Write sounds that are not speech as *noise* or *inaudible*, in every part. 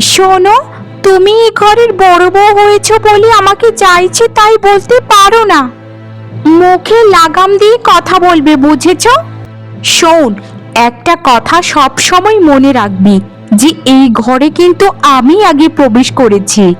শোনো, তুমি এই ঘরের বড় বউ হয়েছ বলে আমাকে চাইছে তাই বলতে পারো না। মুখে লাগাম দিয়ে কথা বলবে, বুঝেছ? শোন, একটা কথা সব সময় মনে রাখবি যে এই ঘরে কিন্তু আমি আগে প্রবেশ করেছি।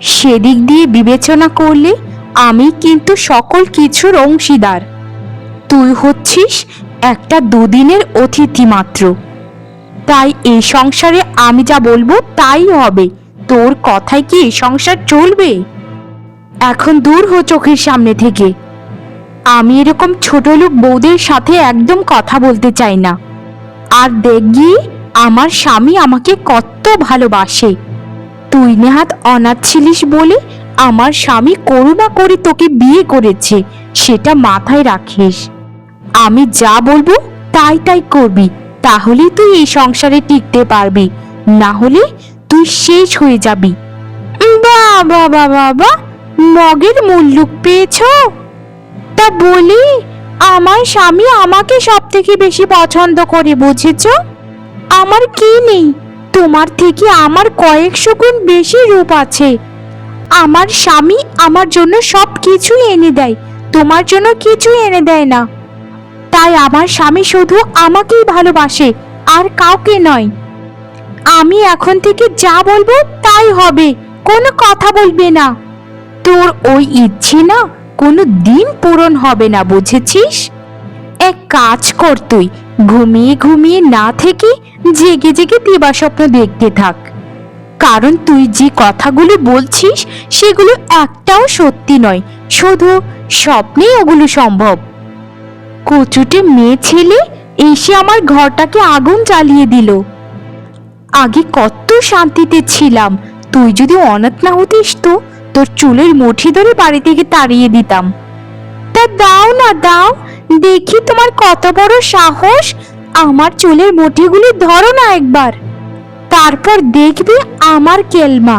সেদিক দিয়ে বিবেচনা করলে আমি কিন্তু সকল কিছুর অংশীদার। তুই হচ্ছিস একটা দুদিনের অতিথি মাত্র। তাই এই সংসারে আমি যা বলব তাই হবে। তোর কথায় কি সংসার চলবে? এখন দূর হো চোখের সামনে থেকে। আমি এরকম ছোট লোক বৌদের সাথে একদম কথা বলতে চাই না। আর দেখবি আমার স্বামী আমাকে কত ভালোবাসে। তুই নেহাত অনাথ ছিলিস বলে আমার স্বামী করুণা করে তোকে বিয়ে করেছে, সেটা মাথায় রাখিস। আমি যা বলব তাই তাই করবি। তাহলেই তুই এই সংসারে টিকতে পারবি। না হলে তুই শেষ হয়ে যাবি। বাবা বাবা বাবা, মগের মুল্লুক পেয়েছ? তা বলি, আমার স্বামী আমাকে সব থেকে বেশি পছন্দ করে, বুঝেছ? আমার কি নেই? তোমার থেকে আমার কয়েকশো গুণ বেশি রূপ আছে। আমার স্বামী আমার জন্য সব কিছুই এনে দেয়। তোমার জন্য কিছুই এনে দেয় না। তাই আমার স্বামী শুধু আমাকেই ভালোবাসে, আর কাউকে নয়। আমি এখন থেকে যা বলব তাই হবে, কোনো কথা বলবে না। তোর ওই ইচ্ছে না কোনো দিন পূরণ হবে না, বুঝেছিস? এক কাজ কর তুই, ঘুমিয়ে ঘুমিয়ে না থেকে জেগে জেগে দিবা স্বপ্ন দেখতে থাক। কারণ তুই যে কথাগুলো বলছিস সেগুলো একটাও সত্যি নয়, শুধু স্বপ্নেই ওগুলো সম্ভব। কচুটে মেয়ে ছেলে এসে আমার ঘরটাকে আগুন জ্বালিয়ে দিল। আগে কত শান্তিতে ছিলাম, তুই যদি অনাথ না হতিস তো, তোর চুলের মুঠি ধরে বাড়ি থেকে তাড়িয়ে দিতাম। তা দাও না, দাও, দেখি তোমার কত বড় সাহস, আমার চুলের মুঠিগুলি ধরো না একবার। তারপর দেখবে আমার কেলমা।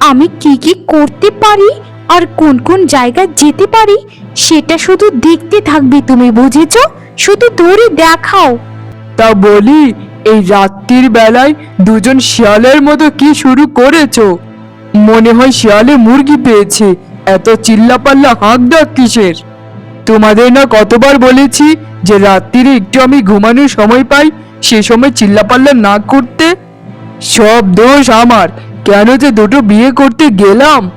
আমি কি কি করতে পারি আর কোন কোন জায়গায় যেতে পারি সেটা শুধু দেখতে থাকবে তুমি, বুঝেছ? শুধু ধরে দেখাও। তা বলি, এই রাত্রির বেলায় দুজন শিয়ালের মতো কি শুরু করেছ? মনে হয় শিয়ালে মুরগি পেয়েছে, এত চিল্লাপাল্লা হাঁক ডাক কিসের? তোমাদের না কতবার বলেছি যে রাত্রিরে একটু আমি ঘুমানোর সময় পাই, সে সময় চিল্লাপাল্লা না করতে? সব দোষ আমার, কেন যে দুটো বিয়ে করতে গেলাম?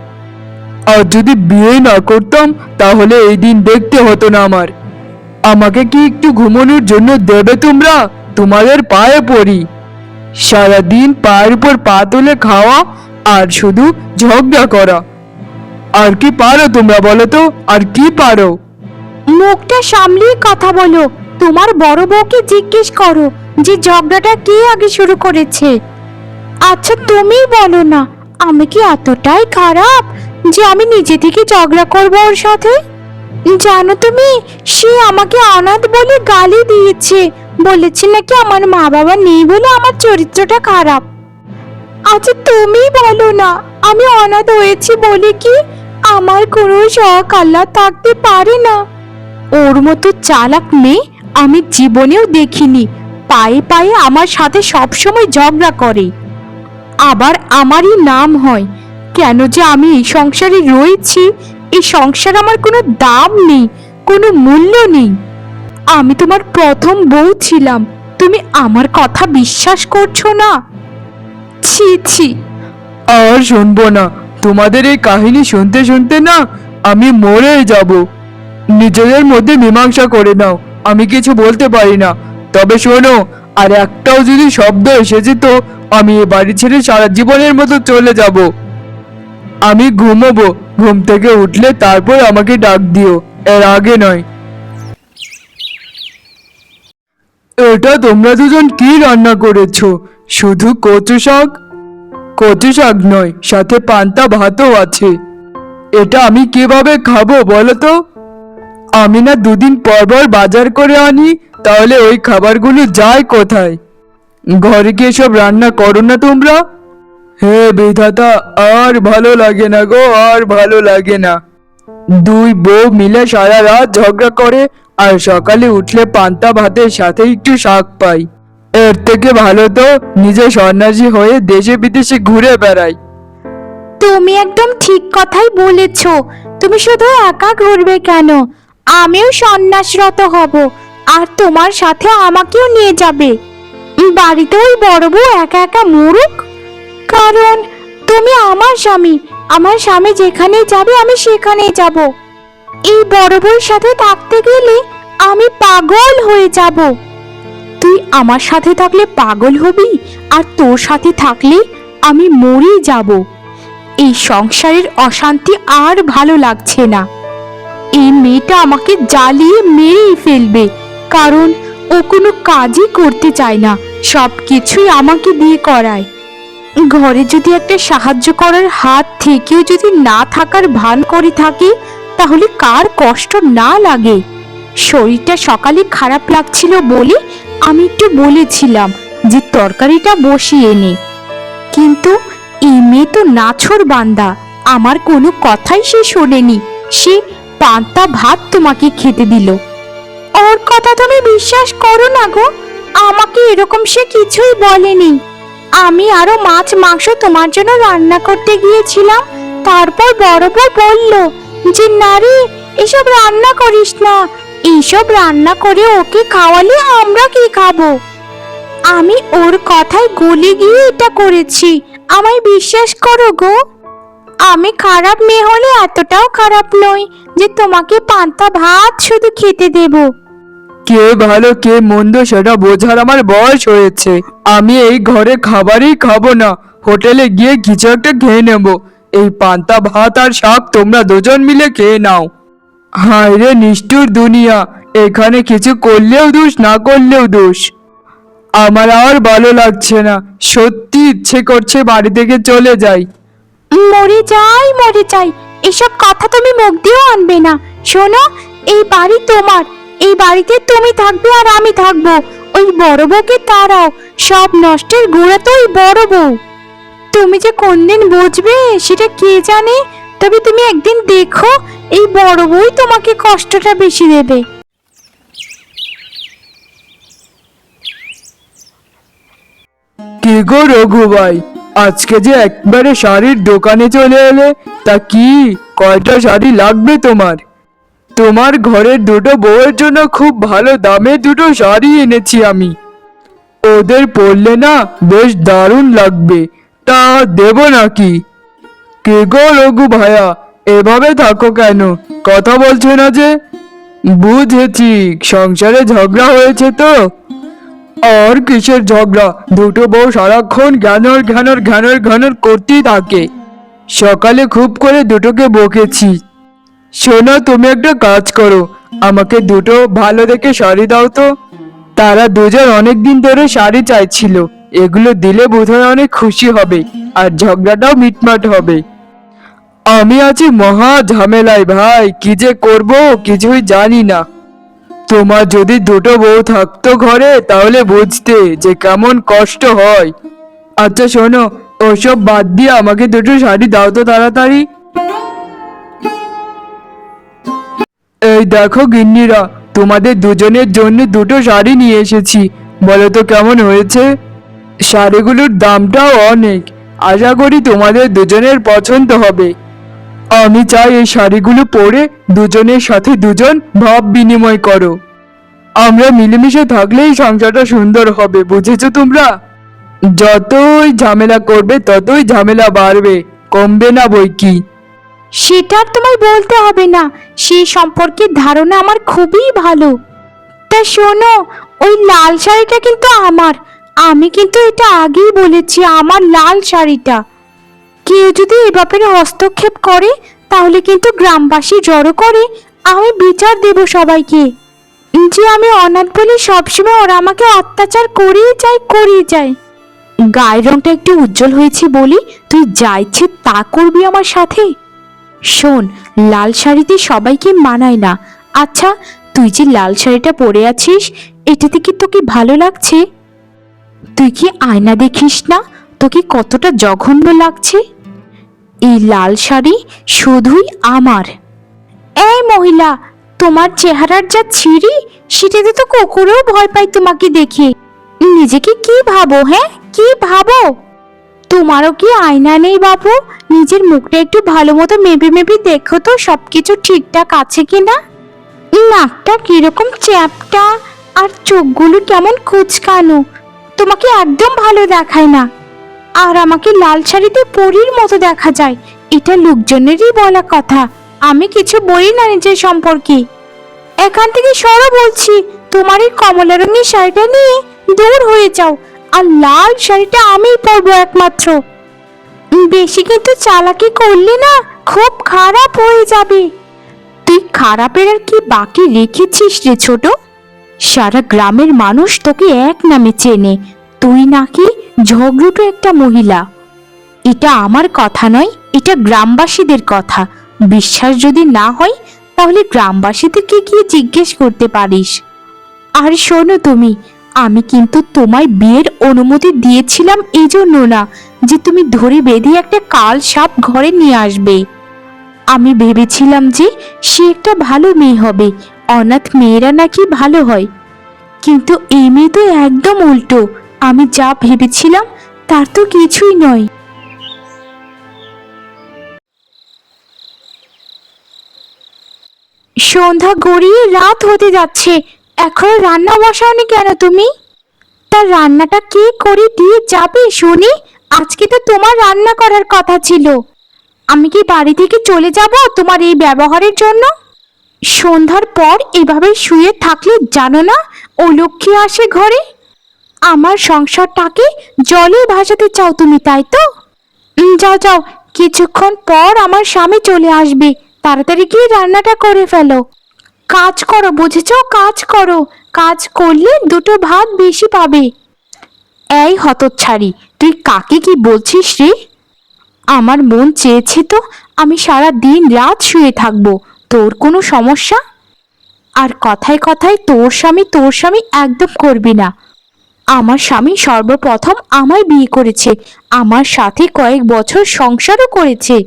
আর যদি বিয়ে না করতাম, তাহলে এই দিন দেখতে হতো না আমার। আমাকে কি একটু ঘুমানোর জন্য দেবে তোমরা? তোমাদের পায়ে পড়ি। সারাদিন পায়ের উপর পা তুলে খাওয়া আর শুধু ঝগড়া করা। আর কি পারো তোমরা বলো তো? আর কি পারো? মুখটা সামলিয়ে কথা বলো। তোমার বড় বউকে জিজ্ঞেস করো যে ঝগড়াটা কে আগে শুরু করেছে। আচ্ছা তুমি বলো না। আমি কি এতটাই খারাপ? যে আমি নিজে থেকে ঝগড়া করব ওর সাথে? জানো তুমি, সে আমাকে অনাথ বলে গালি দিয়েছে। বলেছে নাকি আমার মা বাবা নেই বলে আমার চরিত্রটা খারাপ। আচ্ছা তুমি বলো না, আমি অনাথ হয়েছি বলে কি আমার কোনো শখ আল্লাহ থাকতে পারে না? ওর মতো চালাক মেয়ে আমি জীবনেও দেখিনি, পায়ে পায়ে আমার সাথে সবসময় ঝগড়া করে। আবার আমারই নাম হয় কেন যে আমি এই সংসারে রয়েছি? এই সংসার আমার কোনো দাম নেই, কোনো মূল্য নেই। আমি তোমার প্রথম বউ ছিলাম, তুমি আমার কথা বিশ্বাস করছ না? ছি ছি। আর শুনব না, তোমাদের এই কাহিনী শুনতে শুনতে না আমি মরে যাব। নিজেদের মধ্যে মীমাংসা করে নাও, আমি কিছু বলতে পারি না। তবে শোনো, আর একটাও যদি শব্দ এসে যেত আমি এ বাড়ি ছেড়ে সারা জীবনের মতো চলে যাব। আমি ঘুমোবো। ঘুম থেকে উঠলে তারপর আমাকে ডাক দিও। এর আগে নয়। এটা তোমরা দুজন কি রান্না করেছ? শুধু কচু শাক? কচু শাক নয়, সাথে পান্তা ভাতও আছে। এটা আমি কীভাবে খাব বলো তো? আমি না দুদিন পর পর বাজার করে আনি, তাহলে ওই খাবারগুলো যায় কোথায়? ঘরে গিয়ে সব রান্না করো না তোমরা? হে বিধাতা, আর ভালো লাগে না গো, আর ভালো লাগে না। দুই বউ মিলে সারা রাত ঝগড়া করে, আর সকালে উঠলে পান্তা ভাতের সাথে একটু শাক পাই। এর থেকে ভালো তো নিজে সন্ন্যাসী হয়ে দেশে বিদেশে ঘুরে বেড়াই। তুমি একদম ঠিক কথাই বলেছ। তুমি শুধু একা ঘুরবে কেন? আমিও সন্ন্যাসরত হব, আর তোমার সাথে আমাকেও নিয়ে যাবে। বাড়িতে ওই বড় বউ একা একা মরুক? কারণ তুমি আমার স্বামী। আমার স্বামী যেখানে যাবে, আমি সেখানেই যাব। এই বড় বউর সাথে থাকতে গেলে আমি পাগল হয়ে যাব। তুই আমার সাথে থাকলে পাগল হবি, আর তোর সাথে থাকলে আমি মরেই যাব। এই সংসারের অশান্তি আর ভালো লাগছে না। এই মেয়েটা আমাকে জ্বালিয়ে মেরেই ফেলবে, কারণ ও কোনো কাজই করতে চায় না। সব কিছুই আমাকে দিয়ে করায়। ঘরে যদি একটা সাহায্য করার হাত থেকেও যদি না থাকার ভান করে থাকি, তাহলে কার কষ্ট না লাগে? শরীরটা সকালে খারাপ লাগছিল বলে আমি একটু বলেছিলাম যে তরকারিটা বসিয়ে নে। কিন্তু এই মেয়ে তো নাছর বান্দা, আমার কোনো কথাই সে শোনেনি। সে পান্তা ভাত তোমাকে খেতে দিল। ওর কথা তুমি বিশ্বাস করো না গো, আমাকে এরকম সে কিছুই বলেনি। আমি আরও মাছ, মাংস তোমার জন্য রান্না করতে গিয়েছিলাম। তারপর বড় বউ বলল, যে নারী, এসব রান্না করিস না। এইসব রান্না করে ওকে খাওয়ালে আমরা কি খাব? আমি ওর কথায় গলে গিয়ে এটা করেছি। আমায় বিশ্বাস করো গো, আমি খারাপ মেয়ে হলে এতটাও খারাপ নই যে তোমাকে পান্তা ভাত শুধু খেতে দেব। কে ভালো, কে মন্দ সেটা বোঝার আমার বয়স হয়েছে। আমি এই ঘরে খাবারই খাব না। হোটেলে গিয়ে কিছু একটা খেয়ে নেব। এই পান্তা, ভাত আর শাক তোমরা দুজন মিলে খেয়ে নাও। হায় রে নিষ্ঠুর দুনিয়া, এখানে কিছু করলেও দোষ, না করলেও দোষ। আমার আর ভালো লাগছে না। সত্যি ইচ্ছে করছে বাড়ি থেকে চলে যাই। মরে যাই মরে যাই। এসব কথা তুমি মুখ দিয়েও আনবে না। শোনো, এই বাড়ি তোমার। এই বাড়িতে তুমি থাকবে আর আমি থাকব। ওই বড় বউকে তারাও সব নষ্টের গোড়া তো ওই বড় বউ। তুমি যে কোনদিন বুঝবে, সেটা কে জানে? তবে তুমি একদিন দেখো, এই বড় বউই তোমাকে কষ্টটা বেশি দেবে। কি গো রঘু ভাই? আজকে যে একবারে শাড়ির দোকানে চলে এলে, তা কি? কয়টা শাড়ি লাগবে তোমার? তোমার ঘরের দুটো বউয়ের জন্য খুব ভালো দামে দুটো শাড়ি এনেছি আমি। ওদের পরলে না বেশ দারুণ লাগবে, তা দেব নাকি? কে গো রঘু ভাইয়া এভাবে থাকো কেন? কথা বলছো না যে? বুঝেছি, সংসারে ঝগড়া হয়েছে তো? আর কিসের ঝগড়া? দুটো বউ সারাক্ষণ ঘ্যানর ঘ্যানর ঘ্যানর ঘ্যানর করতেই থাকে। সকালে খুব করে দুটোকে বকেছি। শোনো তুমি একটা কাজ করো। আমাকে দুটো ভালো দেখে শাড়ি দাও তো। তারা দুজন অনেক দিন ধরে শাড়ি চাইছিল। এগুলো দিলে বোধহয় অনেক খুশি হবে আর ঝগড়াটাও মিটমাট হবে। আমি আছি মহা ঝামেলায় ভাই। কি যে করব কিছুই জানি না। তোমার যদি দুটো বউ থাকতো ঘরে, তাহলে বুঝতে যে কেমন কষ্ট হয়। আচ্ছা শোনো, ওসব বাদ দিয়ে আমাকে দুটো শাড়ি দাও তো তাড়াতাড়ি। এই দেখো গিন্নিরা, তোমাদের দুজনের জন্য দুটো শাড়ি নিয়ে এসেছি। বলো তো কেমন হয়েছে? শাড়িগুলোর দামটাও অনেক। আশা করি তোমাদের দুজনের পছন্দ হবে। আমি চাই এই শাড়িগুলো পরে দুজনের সাথে দুজন ভাব বিনিময় করো। আমরা মিলেমিশে থাকলেই সংসারটা সুন্দর হবে, বুঝেছ তোমরা? যতই ঝামেলা করবে, ততই ঝামেলা বাড়বে, কমবে না বই কি। সেটা আর তোমায় বলতে হবে না। সে সম্পর্কে ধারণা আমার খুবই ভালো। তা শোনো, ওই লাল শাড়িটা কিন্তু আমার। আমি কিন্তু এটা আগেই বলেছি, আমার লাল শাড়িটা। কেউ যদি এ ব্যাপারে হস্তক্ষেপ করে, তাহলে কিন্তু গ্রামবাসী জড়ো করে, আমি বিচার দেব সবাইকে। যে আমি অনাথ বলে সবসময় ওরা আমাকে অত্যাচার করেই যায় করেই যায়। গায়ের রংটা একটু উজ্জ্বল হয়েছে বলি, তুই যা ইচ্ছে তা করবি আমার সাথে? শোন, লাল শাড়িতে সবাইকে মানায় না। আচ্ছা তুই যে লাল শাড়িটা পরে আছিস, এটাতে কি তোকে ভালো লাগছে? তুই কি আয়না দেখিস না? তোকে কতটা জঘন্য লাগছে? এই লাল শাড়ি শুধুই আমার। এই মহিলা, তোমার চেহারার যা ছিঁড়ি, সেটাতে তো কুকুরেও ভয় পায় তোমাকে দেখে। নিজেকে কি ভাবো হ্যাঁ? কি ভাবো? তোমারও কি আয়না নেই বাবু? নিজের মুখটা একটু ভালো মতো মেপে মেপে দেখো তো, সবকিছু ঠিকঠাক আছে কিনা? নাকটা কীরকম চ্যাপটা? আর চোখগুলো কেমন কুচকানো তোমাকে একদম ভালো দেখায় না। আর আমাকে লাল শাড়িতে পরীর মতো দেখা যায়। এটা লোকজনেরই বলা কথা। আমি কিছু বলি না নিজের সম্পর্কে। এখান থেকে সরো বলছি, তোমার এই কমলা রঙের শাড়িটা নিয়ে দূর হয়ে যাও। আর লাল শাড়িটা আমিই পরবো একমাত্র। বেশি কিন্তু চালাকি করলে না, খুব খারাপ হয়ে যাবে। তুই খারাপের আর কি বাকি রেখেছিস রে ছোট? সারা গ্রামের মানুষ তোকে এক নামে চেনে, তুই নাকি ঝগড়ুটো একটা মহিলা। এটা আমার কথা নয়, এটা গ্রামবাসীদের কথা। বিশ্বাস যদি না হয়, তাহলে গ্রামবাসীদেরকে গিয়ে জিজ্ঞেস করতে পারিস। আর শোনো তুমি আমি কিন্তু তোমায় বিয়ের অনুমতি দিয়েছিলাম এই জন্য না যে তুমি ধরে বেঁধে একটা কাল সাপ ঘরে নিয়ে আসবে। আমি ভেবেছিলাম যে সে একটা ভালো মেয়ে হবে, অনাথ মেয়েরা নাকি ভালো হয়। কিন্তু এই মেয়ে তো একদম উল্টো, আমি যা ভেবেছিলাম তার তো কিছুই নয়। সন্ধ্যা গড়িয়ে রাত হতে যাচ্ছে এখনও রান্না বসাওনি কেন তুমি? তার রান্নাটা কে করে দিয়ে যাবে শুনি? আজকে তো তোমার রান্না করার কথা ছিল। আমি কি বাড়ি থেকে চলে যাব তোমার এই ব্যবহারের জন্য? সন্ধ্যার পর এভাবে শুয়ে থাকলে জানো না, ও লক্ষ্মী আসে ঘরে। আমার সংসারটাকে জলে ভাসাতে চাও তুমি, তাই তো? যাও যাও, কিছুক্ষণ পর আমার স্বামী চলে আসবে। তাড়াতাড়ি গিয়ে রান্নাটা করে ফেলো। কাজ করো, বুঝেছ? কাজ করো। কাজ করলে দুটো ভাত বেশি পাবে। এই হতচ্ছাড়ি, তুই কাকে কি বলছিস রে? আমার মন চেয়েছে তো আমি সারা দিন রাত শুয়ে থাকব। তোর কোনো সমস্যা? আর কথায় কথায় তোর স্বামী তোর স্বামী একদম করবি না। আমার স্বামী সর্বপ্রথম আমায় বিয়ে করেছে। আমার সাথে কয়েক বছর সংসারও করেছে।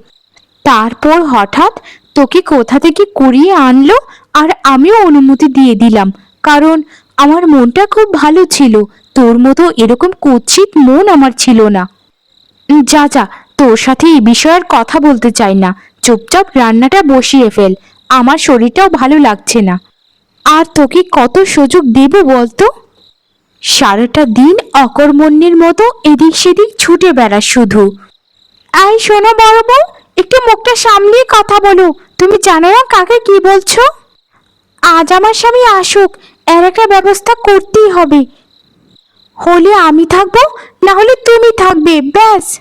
তারপর হঠাৎ তোকে কোথা থেকে কুড়িয়ে আনলো? আর আমিও অনুমতি দিয়ে দিলাম, কারণ আমার মনটা খুব ভালো ছিল। তোর মতো এরকম কুৎসিত মন আমার ছিল না। যা যা, তোর সাথে এই বিষয়ে আর কথা বলতে চাই না। চুপচাপ রান্নাটা বসিয়ে ফেল, আমার শরীরটাও ভালো লাগছে না। আর তোকে কত সুযোগ দেব বলতো? সারাটা দিন অকর্মণ্যের মতো এদিক সেদিক ছুটে বেড়াস শুধু। আই শোনো বড় বউ, একটু মুখটা সামলিয়ে কথা বলো। তুমি জানো না কাকে কি বলছো? আজ আমার স্বামী আসুক, এর একটা ব্যবস্থা করতেই হবে। হলে আমি থাকব, না হলে তুমি থাকবে, ব্যাস।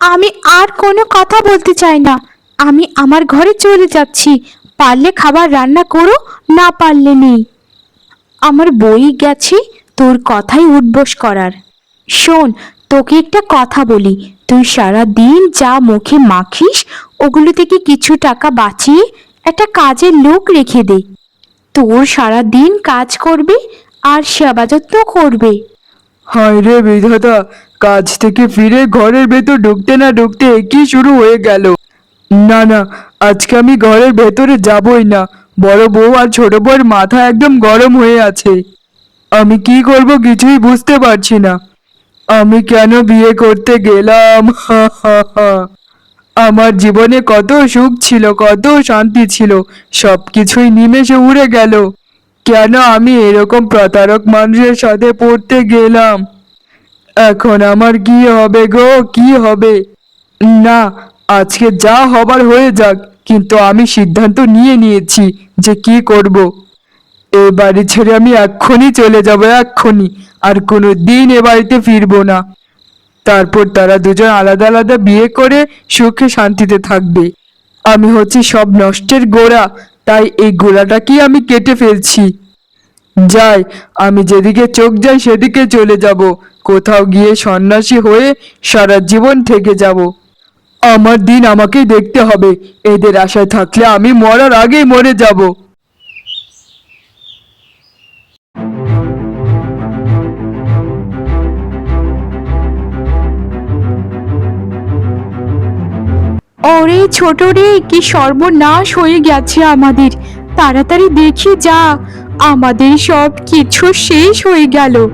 আমি আর কোনো কথা বলতে চাই না। আমি আমার ঘরে চলে যাচ্ছি, পারলে খাবার রান্না করো, না পারলে নেই। আমার বই গেছে, তোর কথাই উঠবোস করার। শোন, তোকে একটা কথা বলি, তুই সারা দিন যা মুখে মাখিস, ওগুলো থেকে কিছু টাকা বাঁচিয়ে একটা কাজের লোক রেখে দে। তোর সারা দিন কাজ করবে আর সেবা যত্ন করবে। হায় রে বিধাতা, কাজ থেকে ফিরে ঘরের ভেতর ঢুকতে না ঢুকতে কি শুরু হয়ে গেল? না না, আজকে আমি ঘরের ভেতরে যাবই না। বড় বউ আর ছোট বউয়ের মাথা একদম গরম হয়ে আছে। আমি কি করব কিছুই বুঝতে পারছি না। আমি কেন বিয়ে করতে গেলাম? হা হা হা। আমার জীবনে কত সুখ ছিল, কত শান্তি ছিল সব কিছুই নিমেষে উড়ে গেল। কেন আমি এরকম প্রতারক মানুষের সাথে পড়তে গেলাম? এখন আমার কি হবে গো? কি হবে? না, আজকে যা হবার হয়ে যাক, কিন্তু আমি সিদ্ধান্ত নিয়ে নিয়েছি যে কি করব। এ বাড়ি ছেড়ে আমি এক্ষুনি চলে যাব, এক্ষুনি। আর কোনো দিন এ বাড়িতে ফিরবো না। তারপর তারা দুজন আলাদা আলাদা বিয়ে করে সুখে শান্তিতে থাকবে। আমি হচ্ছি সব নষ্টের গোড়া, তাই এই গোড়াটাকেই আমি কেটে ফেলছি। যাই, আমি যেদিকে চোখ যাই সেদিকে চলে যাব, কোথাও গিয়ে সন্ন্যাসী হয়ে সারা জীবন থেকে যাব। আমার দিন আমাকেই দেখতে হবে, এদের আশায় থাকলে আমি মরার আগেই মরে যাব। ওরে ছোট রে, কি সর্বনাশ হয়ে গেছে আমাদের। তাড়াতাড়ি দেখি যা, আমাদের সব কিছু শেষ হয়ে গেল।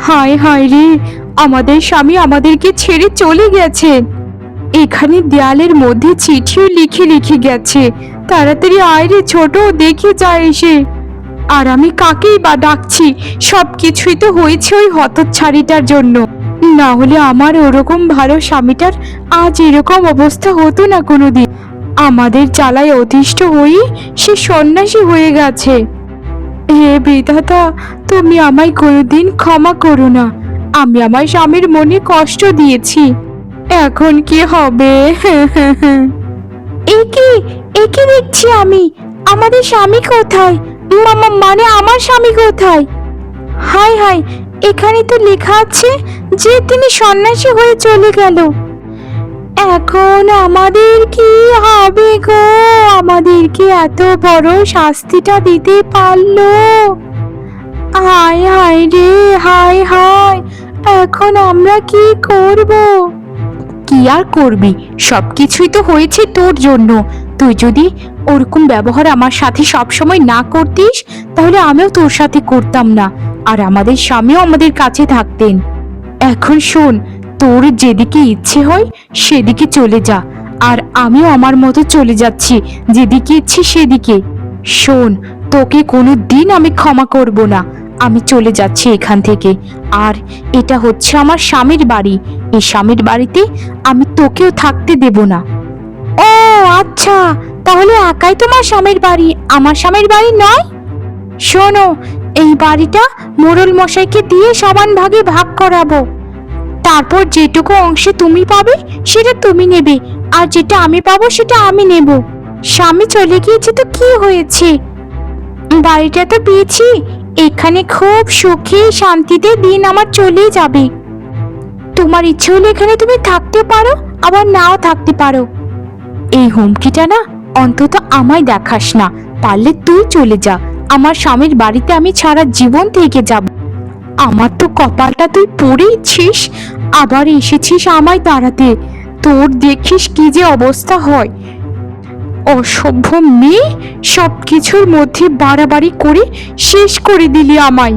হায় হায় রে, আমাদের স্বামী আমাদেরকে ছেড়ে চলে গেছে। এখানে দেয়ালের মধ্যে চিঠিও লিখে লিখে গেছে। তাড়াতাড়ি আয় রে ছোট, দেখে যা এসে। আর আমি কাকেই বা ডাকছি? সব কিছুই তো হয়েছে ওই হতচ্ছাড়িটার জন্য। না হলে আমার ওরকম ভালো স্বামীটার আজ এরকম অবস্থা হতো না কোনোদিন। আমাদের চালায় অতিষ্ঠ হয়ে সে সন্ন্যাসী হয়ে গেছে। হে বিধাতা, তুমি আমায় কোনোদিন ক্ষমা করো না। আমি আমার স্বামীর মনে কষ্ট দিয়েছি। এখন কি হবে? *laughs* একি একি দেখছি আমি। আমাদের স্বামী কোথায়? মানে আমার স্বামী কোথায়? হাই হাই এখানে তো লেখা আছে যে তিনি সন্ন্যাসী হয়ে চলে গেল। এখন আমাদের কি হবে গো? আমাদেরকে এত বড় শাস্তিটা দিতে পারল? হায় হায় রে, হায় হায়, এখন আমরা কি করব? কি আর করবি? সবকিছুই তো হয়েছে তোর জন্য। তুই যদি ওরকম ব্যবহার আমার সাথে সবসময় না করতিস, তাহলে আমিও তোর সাথে করতাম না। আর আমাদের স্বামীও আমাদের কাছে থাকতেন। এখন শোন, তোর যেদিকে ইচ্ছে হয়, সেদিকে চলে যা। আর আমিও আমার মতো চলে যাচ্ছি, যেদিকে ইচ্ছে সেদিকে। শোন, তোকে কোনো দিন আমি ক্ষমা করব না। আমি চলে যাচ্ছি এখান থেকে। আর এটা হচ্ছে আমার স্বামীর বাড়ি। এই স্বামীর বাড়িতে আমি তোকেও থাকতে দেব না। ও আচ্ছা। তাহলে একাই তোমার স্বামীর বাড়ি, আমার স্বামীর বাড়ি নয়? শোনো এই বাড়িটা মোড়ল মশাইকে দিয়ে সমান ভাগে ভাগ করাবো। তারপর যেটুকু অংশে তুমি পাবে, সেটা তুমি নেবে, আর যেটা আমি পাবো, সেটা আমি নেব। স্বামী চলে গিয়েছে তো কি হয়েছে? বাড়িটা তো পেয়েছি, এখানে খুব সুখে শান্তিতে দিন আমার চলে যাবে। তোমার ইচ্ছে হলে এখানে তুমি থাকতে পারো, আবার নাও থাকতে পারো। এই হুমকিটা না, অন্তত আমায় দেখাস না, পারলে তুই চলে যা আমার স্বামীর বাড়িতে আমি ছাড়া জীবন থেকে যাব। আমার তো কপালটা তুই পড়েইছিস। আবার এসেছিস আমায় তাড়াতে তোর দেখিস কি যে অবস্থা হয়। অসভ্য মেয়ে সব কিছুর মধ্যে বাড়াবাড়ি করে শেষ করে দিলি আমায়।